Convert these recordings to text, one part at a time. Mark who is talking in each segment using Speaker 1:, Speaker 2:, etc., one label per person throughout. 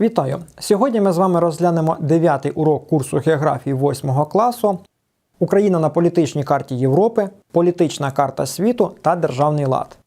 Speaker 1: Вітаю! Сьогодні ми з вами розглянемо 9 урок курсу географії 8 класу Україна на політичній карті Європи, політична карта світу та державний лад.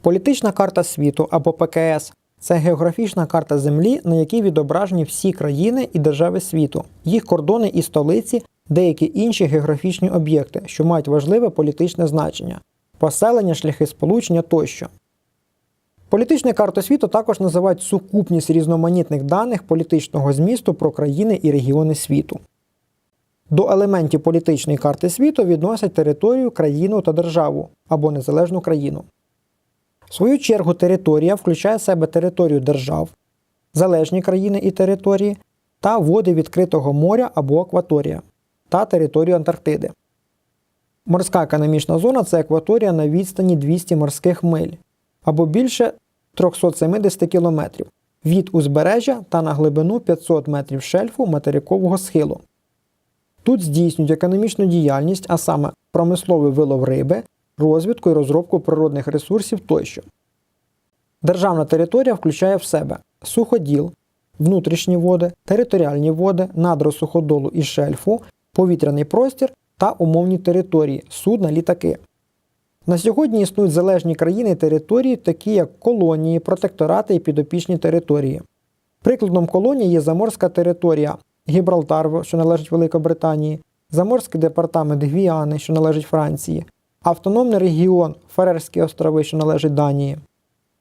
Speaker 1: Політична карта світу або ПКС це географічна карта Землі, на якій відображені всі країни і держави світу, їх кордони і столиці, деякі інші географічні об'єкти, що мають важливе політичне значення, поселення, шляхи сполучення тощо. Політичною картою світу також називають сукупність різноманітних даних політичного змісту про країни і регіони світу. До елементів політичної карти світу відносять територію, країну та державу або незалежну країну. В свою чергу територія включає в себе територію держав, залежні країни і території та води відкритого моря або акваторія та територію Антарктиди. Морська економічна зона це акваторія на відстані 200 морських миль або більше 370 км від узбережжя та на глибину 500 метрів шельфу материкового схилу. Тут здійснюють економічну діяльність, а саме промисловий вилов риби, розвідку і розробку природних ресурсів тощо. Державна територія включає в себе суходіл, внутрішні води, територіальні води, надра суходолу і шельфу, повітряний простір та умовні території, судна, літаки. На сьогодні існують залежні країни і території, такі як колонії, протекторати і підопічні території. Прикладом колонії є заморська територія Гібралтар, що належить Великобританії, Заморський департамент Гвіани, що належить Франції, Автономний регіон Ферерські острови, що належить Данії.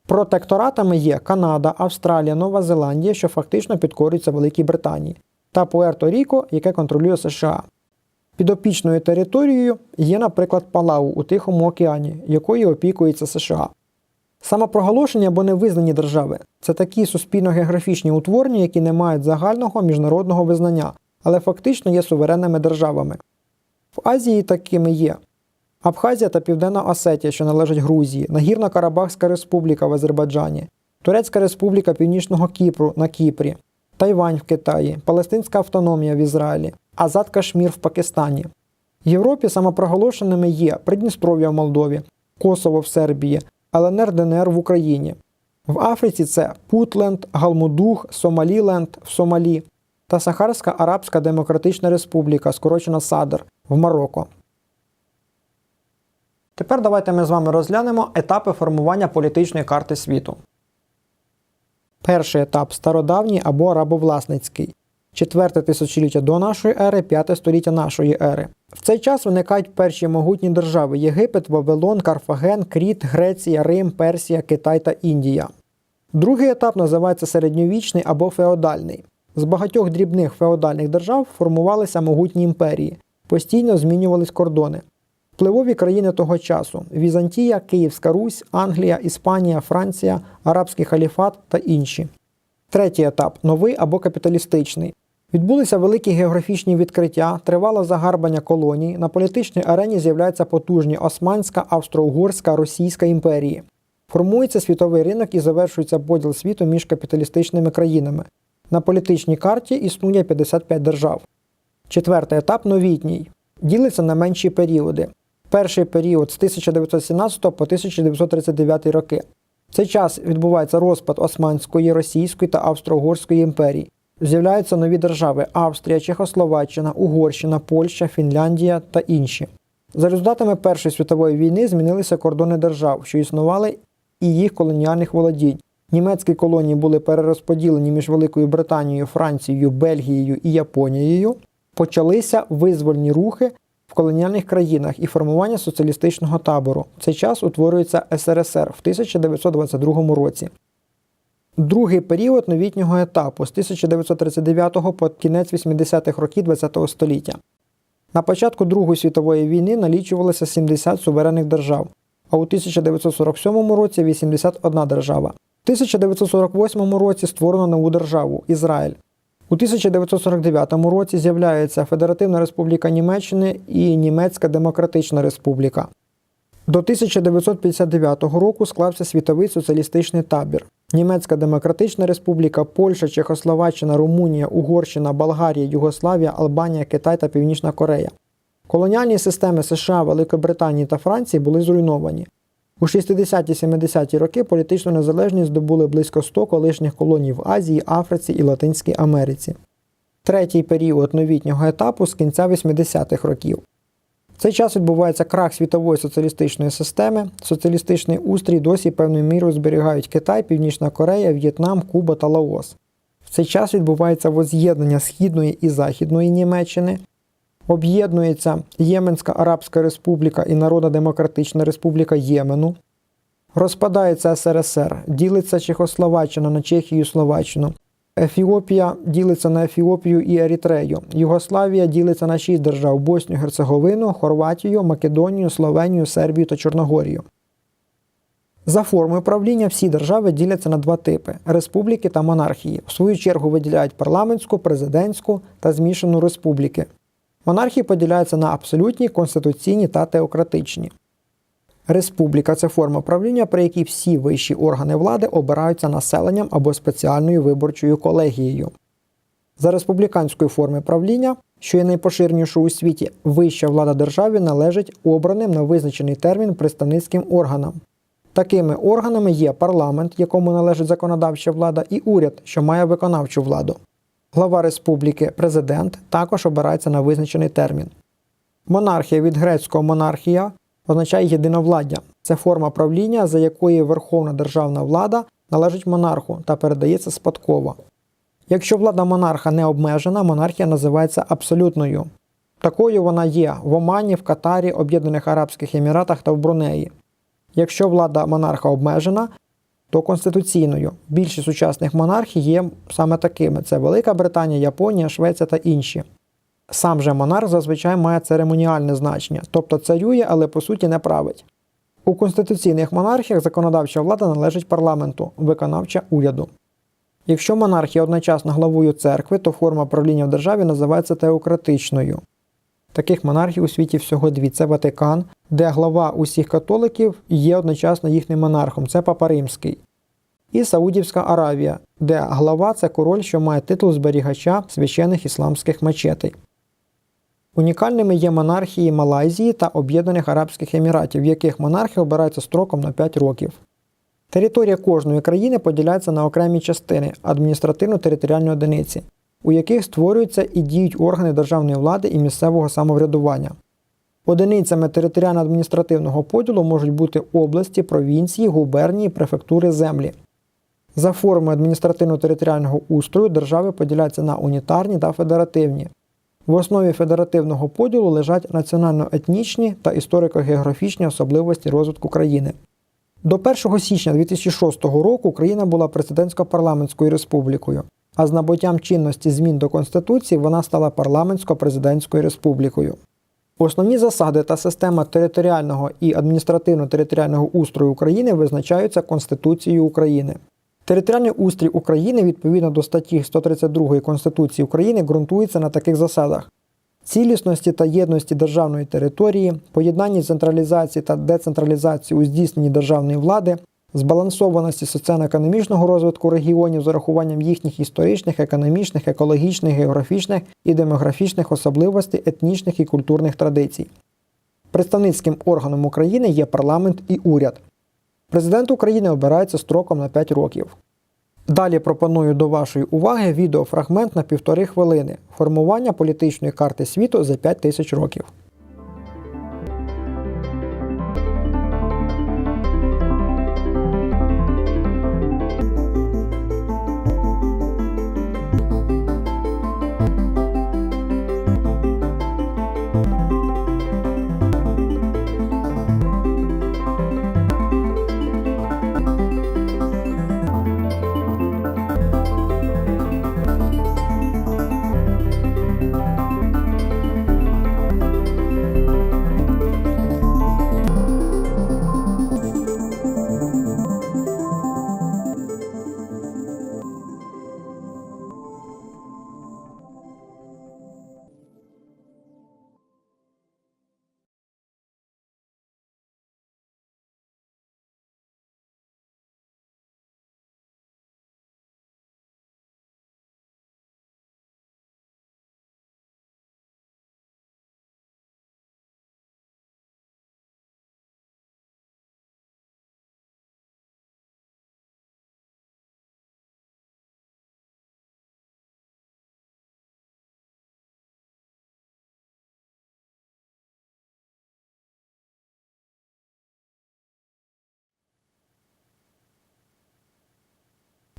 Speaker 1: Протекторатами є Канада, Австралія, Нова Зеландія, що фактично підкорюється Великій Британії, та Пуерто-Ріко, яке контролює США. Підопічною територією є, наприклад, Палау у Тихому океані, якою опікується США. Самопроголошені або невизнані держави це такі суспільно-географічні утворення, які не мають загального міжнародного визнання, але фактично є суверенними державами. В Азії такими є Абхазія та Південна Осетія, що належать Грузії, Нагірна Карабахська Республіка в Азербайджані, Турецька Республіка Північного Кіпру на Кіпрі, Тайвань в Китаї, Палестинська автономія в Ізраїлі, Азад Кашмір в Пакистані. В Європі самопроголошеними є Придністров'я в Молдові, Косово в Сербії, ЛНР ДНР в Україні. В Африці це Путленд, Галмудуг, Сомаліленд в Сомалі та Сахарська Арабська Демократична Республіка, скорочена САДР в Марокко. Тепер давайте ми з вами розглянемо етапи формування політичної карти світу. Перший етап стародавній або рабовласницький. Четверте тисячоліття до нашої ери, п'яте століття нашої ери. В цей час виникають перші могутні держави Єгипет, Вавилон, Карфаген, Кріт, Греція, Рим, Персія, Китай та Індія. Другий етап називається середньовічний або феодальний. З багатьох дрібних феодальних держав формувалися могутні імперії, постійно змінювались кордони. Впливові країни того часу Візантія, Київська Русь, Англія, Іспанія, Франція, Арабський халіфат та інші. Третій етап новий або капіталістичний. Відбулися великі географічні відкриття, тривало загарбання колоній. На політичній арені з'являються потужні Османська, Австро-Угорська, Російська імперії. Формується світовий ринок і завершується поділ світу між капіталістичними країнами. На політичній карті існує 55 держав. Четвертий етап новітній. Ділиться на менші періоди. Перший період з 1917 по 1939 роки. В цей час відбувається розпад Османської, Російської та Австро-Угорської імперій. З'являються нові держави Австрія, Чехословаччина, Угорщина, Польща, Фінляндія та інші. За результатами Першої світової війни змінилися кордони держав, що існували і їх колоніальних володінь. Німецькі колонії були перерозподілені між Великою Британією, Францією, Бельгією і Японією. Почалися визвольні рухи в колоніальних країнах і формування соціалістичного табору. В цей час утворюється СРСР в 1922 році. Другий період новітнього етапу з 1939 по кінець 80-х років ХХ століття. На початку Другої світової війни налічувалося 70 суверенних держав, а у 1947 році 81 держава. У 1948 році створено нову державу Ізраїль. У 1949 році з'являється Федеративна Республіка Німеччини і Німецька Демократична Республіка. До 1959 року склався світовий соціалістичний табір. Німецька Демократична Республіка, Польща, Чехословаччина, Румунія, Угорщина, Болгарія, Югославія, Албанія, Китай та Північна Корея. Колоніальні системи США, Великобританії та Франції були зруйновані. У 60-70-ті роки політичну незалежність здобули близько 100 колишніх колоній в Азії, Африці і Латинській Америці. Третій період новітнього етапу з кінця 80-х років. В цей час відбувається крах світової соціалістичної системи. Соціалістичний устрій досі певною мірою зберігають Китай, Північна Корея, В'єтнам, Куба та Лаос. В цей час відбувається воз'єднання Східної і Західної Німеччини. Об'єднується Єменська Арабська Республіка і Народна Демократична Республіка Ємену. Розпадається СРСР, ділиться Чехословаччина на Чехію Словаччину. Ефіопія ділиться на Ефіопію і Ерітрею. Югославія ділиться на шість держав: Боснію, Герцеговину, Хорватію, Македонію, Словенію, Сербію та Чорногорію. За формою правління всі держави діляться на два типи республіки та монархії. В свою чергу виділяють парламентську, президентську та змішану республіки. Монархії поділяються на абсолютні, конституційні та теократичні. Республіка це форма правління, при якій всі вищі органи влади обираються населенням або спеціальною виборчою колегією. За республіканською форми правління, що є найпоширенішою у світі, вища влада держави належить обраним на визначений термін представницьким органам. Такими органами є парламент, якому належить законодавча влада, і уряд, що має виконавчу владу. Глава республіки, президент, також обирається на визначений термін. Монархія від грецького монархія означає єдиновладдя. Це форма правління, за якою верховна державна влада належить монарху та передається спадково. Якщо влада монарха не обмежена, монархія називається абсолютною. Такою вона є в Омані, в Катарі, Об'єднаних Арабських Еміратах та в Брунеї. Якщо влада монарха обмежена, то конституційною. Більшість сучасних монархій є саме такими: це Велика Британія, Японія, Швеція та інші. Сам же монарх зазвичай має церемоніальне значення, тобто царює, але по суті не править. У конституційних монархіях законодавча влада належить парламенту, виконавча уряду. Якщо монархія одночасно главою церкви, то форма правління в державі називається теократичною. Таких монархів у світі всього дві: це Ватикан, де глава усіх католиків є одночасно їхнім монархом, це Папа Римський. І Саудівська Аравія, де глава це король, що має титул зберігача священих ісламських мечетей. Унікальними є монархії Малайзії та Об'єднаних Арабських Еміратів, в яких монархи обираються строком на 5 років. Територія кожної країни поділяється на окремі частини адміністративно-територіальні одиниці, у яких створюються і діють органи державної влади і місцевого самоврядування. Одиницями територіально-адміністративного поділу можуть бути області, провінції, губернії, префектури землі. За формою адміністративно-територіального устрою держави поділяються на унітарні та федеративні. В основі федеративного поділу лежать національно-етнічні та історико-географічні особливості розвитку країни. До 1 січня 2006 року Україна була президентсько-парламентською республікою, а з набуттям чинності змін до Конституції вона стала парламентсько-президентською республікою. Основні засади та система територіального і адміністративно-територіального устрою України визначаються Конституцією України. Територіальний устрій України відповідно до статті 132 Конституції України ґрунтується на таких засадах: цілісності та єдності державної території, поєднанні централізації та децентралізації у здійсненні державної влади, збалансованості соціально-економічного розвитку регіонів з урахуванням їхніх історичних, економічних, екологічних, географічних і демографічних особливостей етнічних і культурних традицій. Представницьким органом України є парламент і уряд. Президент України обирається строком на 5 років. Далі пропоную до вашої уваги відеофрагмент на півтори хвилини формування політичної карти світу за 5 тисяч років.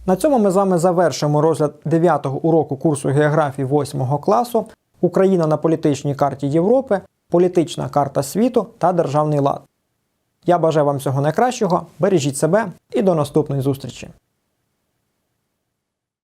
Speaker 1: На цьому ми з вами завершимо розгляд 9-го уроку курсу географії 8 класу Україна на політичній карті Європи, політична карта світу та державний лад. Я бажаю вам всього найкращого, бережіть себе і до наступної зустрічі!